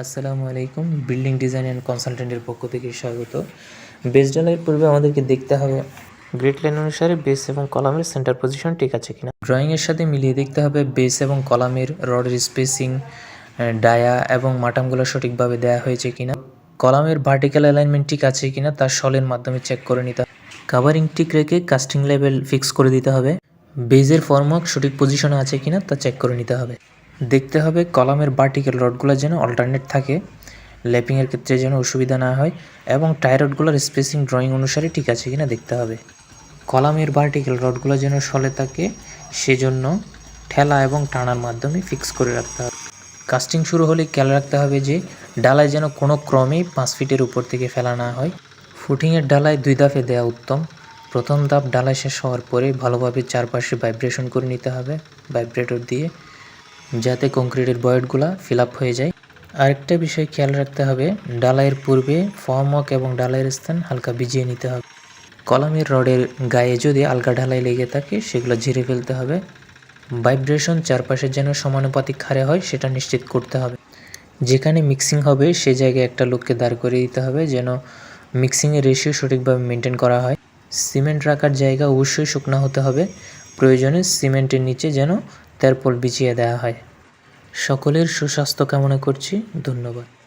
আসসালামু আলাইকুম। Building design and কনসালটেন্টের পক্ষ থেকে স্বাগত। বেস ডালাইয়ের পূর্বে আমাদেরকে দেখতে হবে গ্রেড লাইন অনুসারে বেস এবং কলামের সেন্টার পজিশন ঠিক আছে কিনা। ড্রয়িংয়ের সাথে মিলিয়ে দেখতে হবে বেস এবং কলামের রডের স্পেসিং ডায়া এবং মাটামগুলো সঠিকভাবে দেওয়া হয়েছে কিনা। কলামের ভার্টিক্যাল অ্যালাইনমেন্ট ঠিক আছে কিনা তার সলের মাধ্যমে চেক করে নিতে হবে। কাভারিং ঠিক রেখে কাস্টিং লেভেল ফিক্স করে দিতে হবে। বেজের ফর্মক সঠিক পজিশনে আছে কিনা তা চেক করে নিতে হবে। দেখতে হবে কলামের ভার্টিক্যাল রডগুলো যেন অল্টারনেট থাকে ল্যাপিংয়ের ক্ষেত্রে যেন অসুবিধা না হয় এবং টায়ার রডগুলোর স্পেসিং ড্রয়িং অনুসারে ঠিক আছে কিনা দেখতে হবে। কলামের ভার্টিক্যাল রডগুলো যেন সলে থাকে, সেজন্য ঠেলা এবং টানার মাধ্যমে ফিক্স করে রাখতে হবে। কাস্টিং শুরু হলে খেয়াল রাখতে হবে যে ডালায় যেন কোনো ক্রমেই পাঁচ ফিটের উপর থেকে ফেলা না হয়। ফুটিংয়ের ডালায় দুই ধাপে দেওয়া উত্তম। প্রথম ধাপ ডালাই শেষ হওয়ার পরে ভালোভাবে চারপাশে ভাইব্রেশন করে নিতে হবে ভাইব্রেটর দিয়ে। যাতে কংক্রিটের বয়েডগুলো ফিল হয়ে যায়। আরেকটা বিষয় খেয়াল রাখতে হবে, ডালাইয়ের পূর্বে ফর্মক এবং ডালাইয়ের স্থান হালকা ভিজিয়ে নিতে হবে। কলামের রডের গায়ে যদি আলগা ঢালাই লেগে থাকে, সেগুলো ঝেড়ে ফেলতে হবে। ভাইব্রেশন চারপাশের যেন সমানুপাতিক হারে হয়, সেটা নিশ্চিত করতে হবে। যেখানে মিক্সিং হবে, সে জায়গায় একটা লোককে দাঁড় করে দিতে হবে, যেন মিক্সিংয়ের রেশিও সঠিকভাবে মেনটেন করা হয়। সিমেন্ট রাখার জায়গা অবশ্যই শুকনো হতে হবে। প্রয়োজনে সিমেন্টের নিচে যেন তেরপল বিছিয়ে দেওয়া হয়। সকলের সুস্বাস্থ্য কামনা করছি। ধন্যবাদ।